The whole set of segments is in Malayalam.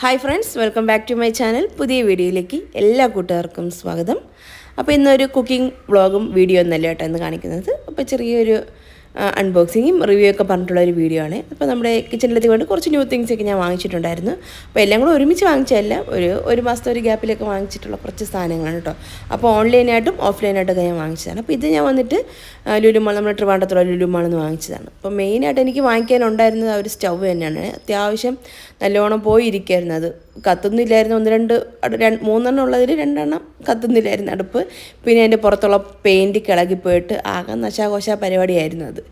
Hi friends welcome back to my channel പുതിയ വീഡിയോയിലേക്ക് എല്ലാ കൂട്ടുകാർക്കും സ്വാഗതം. അപ്പോൾ ഇന്നൊരു കുക്കിംഗ് വ്ളോഗും വീഡിയോ ഒന്നല്ല കേട്ടോ ഇന്ന് കാണിക്കുന്നത്. അപ്പോൾ ചെറിയൊരു അൺബോക്സിങ്ങും റിവ്യൂ ഒക്കെ പറഞ്ഞിട്ടുള്ള ഒരു വീഡിയോ ആണ്. അപ്പോൾ നമ്മുടെ കിച്ചണിലെത്തി കൊണ്ട് കുറച്ച് ന്യൂ തിങ്സ് ഒക്കെ ഞാൻ വാങ്ങിച്ചിട്ടുണ്ടായിരുന്നു. അപ്പോൾ എല്ലാം കൂടെ ഒരുമിച്ച് വാങ്ങിച്ചതല്ല ഒരു ഒരു മാസത്തെ ഒരു ഗ്യാപ്പിലൊക്കെ വാങ്ങിച്ചിട്ടുള്ള കുറച്ച് സാധനങ്ങളാണ് കേട്ടോ. അപ്പോൾ ഓൺലൈനായിട്ടും ഓഫ്ലൈനായിട്ടൊക്കെ ഞാൻ വാങ്ങിച്ചതാണ്. അപ്പോൾ ഇത് ഞാൻ വന്നിട്ട് ലുലുമാൾ നമ്മുടെ ട്രിവാണ്ടത്തുള്ള ലുലുമാളിൽ നിന്ന് വാങ്ങിച്ചതാണ്. അപ്പോൾ മെയിനായിട്ട് എനിക്ക് വാങ്ങിക്കാനുണ്ടായിരുന്നത് ആ ഒരു സ്റ്റൗ തന്നെയാണ്. അത്യാവശ്യം നല്ലോണം പോയിരിക്കുമായിരുന്നു അത്. കത്തുന്നില്ലായിരുന്നു ഒന്ന് രണ്ട് മൂന്നെണ്ണം ഉള്ളതിൽ രണ്ടെണ്ണം കത്തുന്നില്ലായിരുന്നു അടുപ്പ്. പിന്നെ അതിന്റെ പുറത്തുള്ള പെയിന്റ് കിളകിപ്പോയിട്ട് ആകെ നശാകോശ പരിപാടിയായിരുന്നു അത്.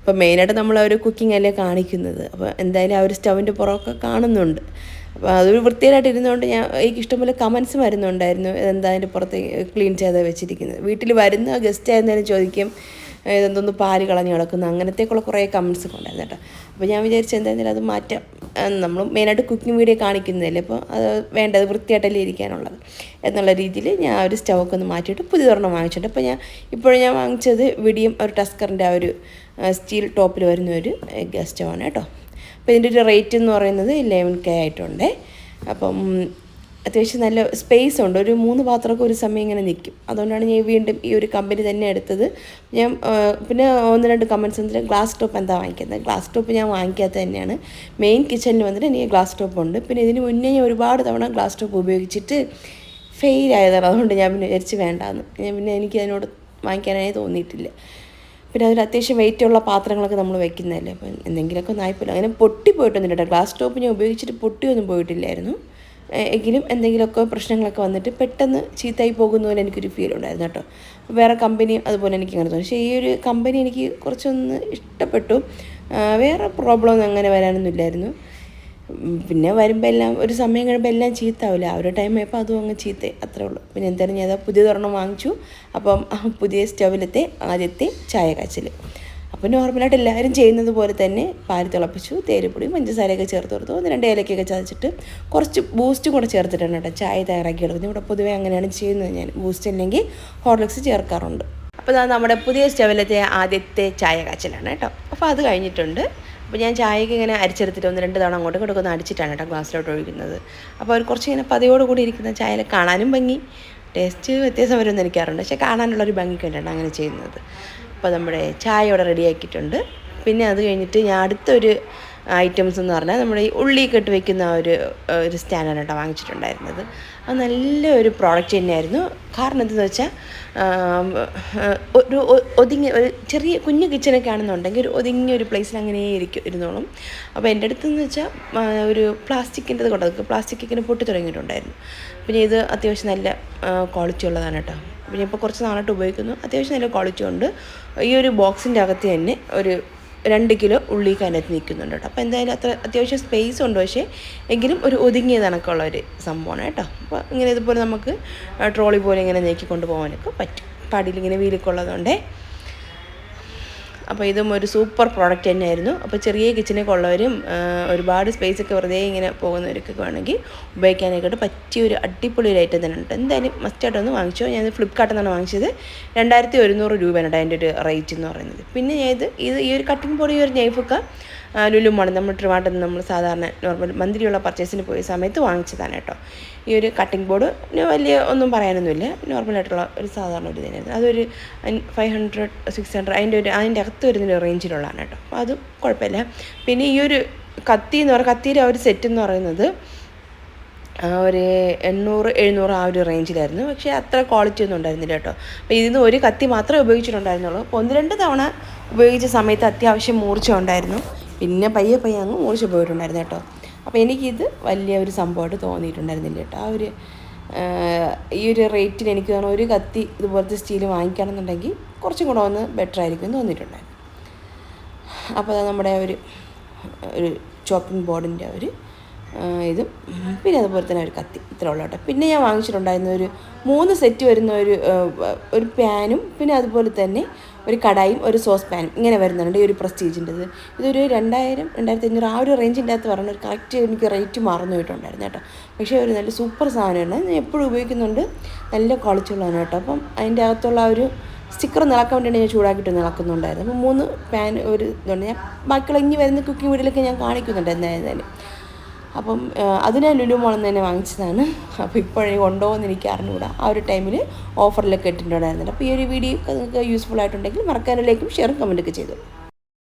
അപ്പോൾ മെയിനായിട്ട് നമ്മൾ ഒരു കുക്കിംഗ് അല്ലേ കാണിക്കുന്നത്. അപ്പോൾ എന്തായാലും ആ ഒരു സ്റ്റൗവിന്റെ പുറമൊക്കെ കാണുന്നുണ്ട്. അപ്പോൾ അതൊരു വൃത്തിയായിട്ട് ഇരുന്നുകൊണ്ട് ഞാൻ എനിക്ക് ഇഷ്ടംപോലെ കമൻസ് വരുന്നുണ്ടായിരുന്നു. എന്താ അതിന്റെ പുറത്ത് ക്ലീൻ ചെയ്ത് വെച്ചിരിക്കുന്നത്. വീട്ടിൽ വരുന്ന ഗസ്റ്റ് ആയിരുന്നാലും ചോദിക്കും ഇതെന്തൊന്ന് പാൽ കളഞ്ഞ് കിടക്കുന്നു? അങ്ങനത്തേക്കുള്ള കുറേ കമൻസ് ഒക്കെ ഉണ്ടായിരുന്നു കേട്ടോ. അപ്പോൾ ഞാൻ വിചാരിച്ചു എന്തായാലും അത് മാറ്റാം. നമ്മൾ മെയിനായിട്ട് കുക്കിംഗ് വീഡിയോ കാണിക്കുന്നതല്ലേ? അപ്പോൾ അത് വേണ്ടത് വൃത്തിയായിട്ടല്ലേ ഇരിക്കാനുള്ളത്. എന്നുള്ള രീതിയിൽ ഞാൻ ഒരു സ്റ്റൗക്ക് ഒന്ന് മാറ്റിയിട്ട് പുതിയതൊരെണ്ണം വാങ്ങിച്ചിട്ടുണ്ട്. അപ്പോൾ ഞാൻ ഇപ്പോഴും ഞാൻ വാങ്ങിച്ചത് വിടിയും ഒരു ടസ്കറിന്റെ ആ ഒരു സ്റ്റീൽ ടോപ്പിൽ വരുന്ന ഒരു ഗ്യാസ് സ്റ്റൗ ആണ് കേട്ടോ. അപ്പോൾ ഇതിന്റെ ഒരു റേറ്റ് എന്ന് പറയുന്നത് ഇലവൻ കെ ആയിട്ടുണ്ട്. അപ്പം അത്യാവശ്യം നല്ല സ്പേസ് ഉണ്ട്. ഒരു മൂന്ന് പാത്രമൊക്കെ ഒരു സമയം ഇങ്ങനെ നിൽക്കും. അതുകൊണ്ടാണ് ഞാൻ വീണ്ടും ഈ ഒരു കമ്പനി തന്നെ എടുത്തത്. ഞാൻ പിന്നെ ഒന്ന് രണ്ട് കമൻസ് വന്നിട്ട് ഗ്ലാസ് ടോപ്പ് എന്താ വാങ്ങിക്കുന്നത്? ഗ്ലാസ് ടോപ്പ് ഞാൻ വാങ്ങിക്കാത്തത് തന്നെയാണ്. മെയിൻ കിച്ചണിൽ വന്നിട്ട് എനിക്ക് ഗ്ലാസ് ടോപ്പ് ഉണ്ട്. പിന്നെ ഇതിന് മുന്നേ ഞാൻ ഒരുപാട് തവണ ഗ്ലാസ് ടോപ്പ് ഉപയോഗിച്ചിട്ട് ഫെയിൽ ആയതാണ്. അതുകൊണ്ട് ഞാൻ പിന്നെ വിചാരിച്ച് വേണ്ടാന്ന്. ഞാൻ പിന്നെ എനിക്ക് അതിനോട് വാങ്ങിക്കാനായി തോന്നിയിട്ടില്ല. പിന്നെ അതിൽ അത്യാവശ്യം വെയിറ്റുള്ള പാത്രങ്ങളൊക്കെ നമ്മൾ വെക്കുന്നതല്ലേ? അപ്പം എന്തെങ്കിലുമൊക്കെ ഒന്നായിപ്പോലും അങ്ങനെ പൊട്ടി പോയിട്ടൊന്നുമില്ല കേട്ടോ ഗ്ലാസ് ടോപ്പ് ഞാൻ ഉപയോഗിച്ചിട്ട് പൊട്ടിയൊന്നും പോയിട്ടില്ലായിരുന്നു. എങ്കിലും എന്തെങ്കിലുമൊക്കെ പ്രശ്നങ്ങളൊക്കെ വന്നിട്ട് പെട്ടെന്ന് ചീത്തയായി പോകുന്ന പോലെ എനിക്കൊരു ഫീൽ ഉണ്ടായിരുന്നു കേട്ടോ. വേറെ കമ്പനിയും അതുപോലെ എനിക്ക് അങ്ങനെ തോന്നി. പക്ഷേ ഈ ഒരു കമ്പനി എനിക്ക് കുറച്ചൊന്ന് ഇഷ്ടപ്പെട്ടു. വേറെ പ്രോബ്ലം ഒന്നും അങ്ങനെ വരാനൊന്നും ഇല്ലായിരുന്നു. പിന്നെ വരുമ്പോൾ എല്ലാം ഒരു സമയം കഴിയുമ്പോൾ എല്ലാം ചീത്താവില്ല ആ ഒരു ടൈം ആയപ്പോൾ അതും അങ്ങ് ചീത്ത അത്രേ ഉള്ളൂ. പിന്നെ എന്തായാലും ഞാൻ പുതിയതൊരെണ്ണം വാങ്ങിച്ചു. അപ്പം പുതിയ സ്റ്റൗവിലത്തെ ആദ്യത്തെ ചായ കാച്ചൽ അപ്പോൾ നോർമലായിട്ട് എല്ലാവരും ചെയ്യുന്നത് പോലെ തന്നെ പാൽ തിളപ്പിച്ചു തേയിലപ്പൊടിയും പഞ്ചസാരയൊക്കെ ചേർത്ത് കൊടുത്തു. ഒന്ന് രണ്ട് ഏലക്കൊക്കെ ചതച്ചിട്ട് കുറച്ച് ബൂസ്റ്റും കൂടെ ചേർത്തിട്ടാണ് കേട്ടോ ചായ തയ്യാറാക്കി എടുക്കുന്നത് ഇവിടെ പൊതുവേ അങ്ങനെയാണ് ചെയ്യുന്നത് ഞാൻ. ബൂസ്റ്റ് ഇല്ലെങ്കിൽ ഹോർലിക്സ് ചേർക്കാറുണ്ട്. അപ്പോൾ ഇതാ നമ്മുടെ പുതിയ സ്റ്റവിലത്തെ ആദ്യത്തെ ചായ കാച്ചലാണ് കേട്ടോ. അപ്പോൾ അത് കഴിഞ്ഞിട്ടുണ്ട്. അപ്പോൾ ഞാൻ ചായക്ക് ഇങ്ങനെ അരിച്ചെടുത്തിട്ട് ഒന്ന് രണ്ട് തവണ അങ്ങോട്ട് ഒന്ന് അടിച്ചിട്ടാണ് കേട്ടോ ഗ്ലാസ്സിലോട്ട് ഒഴിക്കുന്നത്. അപ്പോൾ അവർ കുറച്ച് ഇങ്ങനെ പതിയോട് കൂടി ഇരിക്കുന്ന ചായയിൽ കാണാനും ഭംഗി. ടേസ്റ്റ് വ്യത്യാസം വരുമെന്ന് എനിക്കറിയുണ്ട് പക്ഷേ കാണാനുള്ളൊരു ഭംഗി കണ്ടിട്ടാണ് അങ്ങനെ ചെയ്യുന്നത്. അപ്പോൾ നമ്മുടെ ചായ ഇവിടെ റെഡിയാക്കിയിട്ടുണ്ട് പിന്നെ അത് കഴിഞ്ഞിട്ട് ഞാൻ അടുത്തൊരു ഐറ്റംസ് എന്ന് പറഞ്ഞാൽ നമ്മുടെ ഈ ഉള്ളി കെട്ട് വെക്കുന്ന ഒരു ഒരു സ്റ്റാൻഡാണ് കേട്ടോ വാങ്ങിച്ചിട്ടുണ്ടായിരുന്നത്. അത് നല്ലൊരു പ്രോഡക്റ്റ് തന്നെയായിരുന്നു. കാരണം എന്തെന്ന് വെച്ചാൽ ഒരു ഒതുങ്ങി ഒരു ചെറിയ കുഞ്ഞു കിച്ചനൊക്കെ ആണെന്നുണ്ടെങ്കിൽ ഒരു ഒതുങ്ങിയ ഒരു പ്ലേസിൽ അങ്ങനെ ഇരിക്കും ഇരുന്നോളും. അപ്പോൾ എന്റെ അടുത്തെന്ന് വെച്ചാൽ ഒരു പ്ലാസ്റ്റിക്കിന്റെ കൊണ്ട് പ്ലാസ്റ്റിക് ഇങ്ങനെ പൊട്ടി തുടങ്ങിയിട്ടുണ്ടായിരുന്നു. പിന്നെ ഇത് അത്യാവശ്യം നല്ല ക്വാളിറ്റി ഉള്ളതാണ് കേട്ടോ. ഞാൻ ഇപ്പോൾ കുറച്ച് നാളായിട്ട് ഉപയോഗിക്കുന്നു. അത്യാവശ്യം നല്ല ക്വാളിറ്റി ഉണ്ട്. ഈ ഒരു ബോക്സിന്റെ അകത്ത് തന്നെ ഒരു രണ്ട് കിലോ ഉള്ളി അതിനകത്ത് നിൽക്കുന്നുണ്ട് കേട്ടോ. അപ്പോൾ എന്തായാലും അത്ര അത്യാവശ്യം സ്പേസ് ഉണ്ട് പക്ഷേ എങ്കിലും ഒരു ഒതുങ്ങിയ കണക്കുള്ള ഒരു സംഭവമാണ് കേട്ടോ. അപ്പോൾ ഇങ്ങനെ ഇതുപോലെ നമുക്ക് ട്രോളി പോലെ ഇങ്ങനെ നീക്കിക്കൊണ്ട് പോകാനൊക്കെ പറ്റും. പടിയിൽ ഇങ്ങനെ വീലൊക്കെ ഉള്ളതുകൊണ്ടേ അപ്പോൾ ഇതും ഒരു സൂപ്പർ പ്രോഡക്റ്റ് തന്നെയായിരുന്നു. അപ്പോൾ ചെറിയ കിച്ചനൊക്കെ ഉള്ളവരും ഒരുപാട് സ്പേസ് ഒക്കെ വെറുതെ ഇങ്ങനെ പോകുന്നവർക്കൊക്കെ വേണമെങ്കിൽ ഉപയോഗിക്കാനായിട്ട് പറ്റിയ ഒരു അടിപൊളി ഒരു ഐറ്റം തന്നെ ഉണ്ട് എന്തായാലും മസ്റ്റായിട്ടൊന്ന് വാങ്ങിച്ചോ. ഞാൻ ഫ്ലിപ്കാർട്ടിൽ നിന്നാണ് വാങ്ങിച്ചത്. രണ്ടായിരത്തി ഒരുന്നൂറ് രൂപയാണ് അതിന്റെ ഒരു റേറ്റ് എന്ന് പറയുന്നത്. പിന്നെ ഞാൻ ഇത് ഇത് ഈ ഒരു കട്ടിംഗ് ബോർഡ് ഈ ഒരു നൈഫൊക്കെ ലുലുമാണ്. നമ്മൾ ട്രിവാൻഡ്രം നമ്മൾ സാധാരണ നോർമൽ മന്തിരിയുള്ള പർച്ചേസിന് പോയ സമയത്ത് വാങ്ങിച്ചതാണ് കേട്ടോ. ഈ ഒരു കട്ടിംഗ് ബോർഡ് വലിയ ഒന്നും പറയാനൊന്നുമില്ല. നോർമലായിട്ടുള്ള ഒരു സാധാരണ ഒരു ഇതിനായിരുന്നു. അതൊരു ഫൈവ് ഹൺഡ്രഡ് സിക്സ് ഹൺഡ്രഡ് അതിന്റെ ഒരു അതിന്റെ അകത്ത് വരുന്ന റേഞ്ചിലുള്ളതാണ് കേട്ടോ. അപ്പോൾ അത് കുഴപ്പമില്ല. പിന്നെ ഈ ഒരു കത്തി എന്ന് പറയുക കത്തിയുടെ ആ ഒരു സെറ്റ് എന്ന് പറയുന്നത് ഒരു എണ്ണൂറ് എഴുന്നൂറ് ആ ഒരു റേഞ്ചിലായിരുന്നു പക്ഷേ അത്ര ക്വാളിറ്റി ഒന്നും ഉണ്ടായിരുന്നില്ല കേട്ടോ. അപ്പോൾ ഇതിന്ന് ഒരു കത്തി മാത്രമേ ഉപയോഗിച്ചിട്ടുണ്ടായിരുന്നുള്ളൂ. അപ്പോൾ ഒന്ന് രണ്ട് തവണ ഉപയോഗിച്ച സമയത്ത് അത്യാവശ്യം മൂർച്ച ഉണ്ടായിരുന്നു പിന്നെ പയ്യെ പയ്യെ അങ്ങ് മൂർച്ച പോയിട്ടുണ്ടായിരുന്നു കേട്ടോ. അപ്പോൾ എനിക്കിത് വലിയ ഒരു സംഭവമായിട്ട് തോന്നിയിട്ടുണ്ടായിരുന്നില്ല കേട്ടോ. ആ ഒരു ഈ ഒരു റേറ്റിന് എനിക്ക് തോന്നുന്നു ഒരു കത്തി ഇതുപോലത്തെ സ്റ്റീൽ വാങ്ങിക്കണമെന്നുണ്ടെങ്കിൽ കുറച്ചും കൂടെ ഒന്ന് ബെറ്റർ ആയിരിക്കും എന്ന് തോന്നിയിട്ടുണ്ടായിരുന്നു. അപ്പോൾ നമ്മുടെ ഒരു ഒരു ചോപ്പിംഗ് ബോർഡിന്റെ ഒരു ഇതും. പിന്നെ അതുപോലെ തന്നെ ഒരു കത്തി. ഇത്ര ഉള്ളോട്ടെ കേട്ടോ. പിന്നെ ഞാൻ വാങ്ങിച്ചിട്ടുണ്ടായിരുന്ന ഒരു മൂന്ന് സെറ്റ് വരുന്ന ഒരു ഒരു പാനും പിന്നെ അതുപോലെ തന്നെ ഒരു കടായും ഒരു സോസ് പാനും ഇങ്ങനെ വരുന്നുണ്ട് ഈ ഒരു പ്രസ്റ്റീജിന്റെത് ഇതൊരു രണ്ടായിരം രണ്ടായിരത്തി അഞ്ഞൂറ് ആ ഒരു റേഞ്ചിന്റെ അകത്ത് പറഞ്ഞ ഒരു കറക്റ്റ് എനിക്ക് റേറ്റ് മറന്നു പോയിട്ടുണ്ടായിരുന്നു കേട്ടോ. പക്ഷേ ഒരു നല്ല സൂപ്പർ സാധനമാണ്. ഞാൻ എപ്പോഴും ഉപയോഗിക്കുന്നുണ്ട്. നല്ല ക്വാളിറ്റി ഉള്ളതാണ് കേട്ടോ. അപ്പം അതിന്റെ അകത്തുള്ള ആ ഒരു സ്റ്റിക്കർ നിളക്കാൻ വേണ്ടിയാണ് ഞാൻ ചൂടാക്കിയിട്ട് നിളക്കുന്നുണ്ടായിരുന്നു അപ്പോൾ മൂന്ന് പാൻ ഒരു ഇതുണ്ട്. ഞാൻ ബാക്കിയുള്ള ഇനി വരുന്ന കുക്കിംഗ് വീഡിയോയിലൊക്കെ ഞാൻ കാണിക്കുന്നുണ്ട് എന്തായാലും. അപ്പം അത് ഞാൻ ലുലു മോളിൽ നിന്ന് തന്നെ വാങ്ങിച്ചതാണ്. അപ്പോൾ ഇപ്പോഴേ കൊണ്ടോന്ന് എനിക്ക് അറിഞ്ഞുകൂടാ. ആ ഒരു ടൈമിൽ ഓഫറിലൊക്കെ ഇട്ടിട്ടുണ്ടായിരുന്നില്ല. അപ്പോൾ ഈ ഒരു വീഡിയോ നിങ്ങൾക്ക് യൂസ്ഫുൾ ആയിട്ടുണ്ടെങ്കിൽ മറക്കാനിലേക്കും ഷെയറും കമന്റൊക്കെ ചെയ്തു.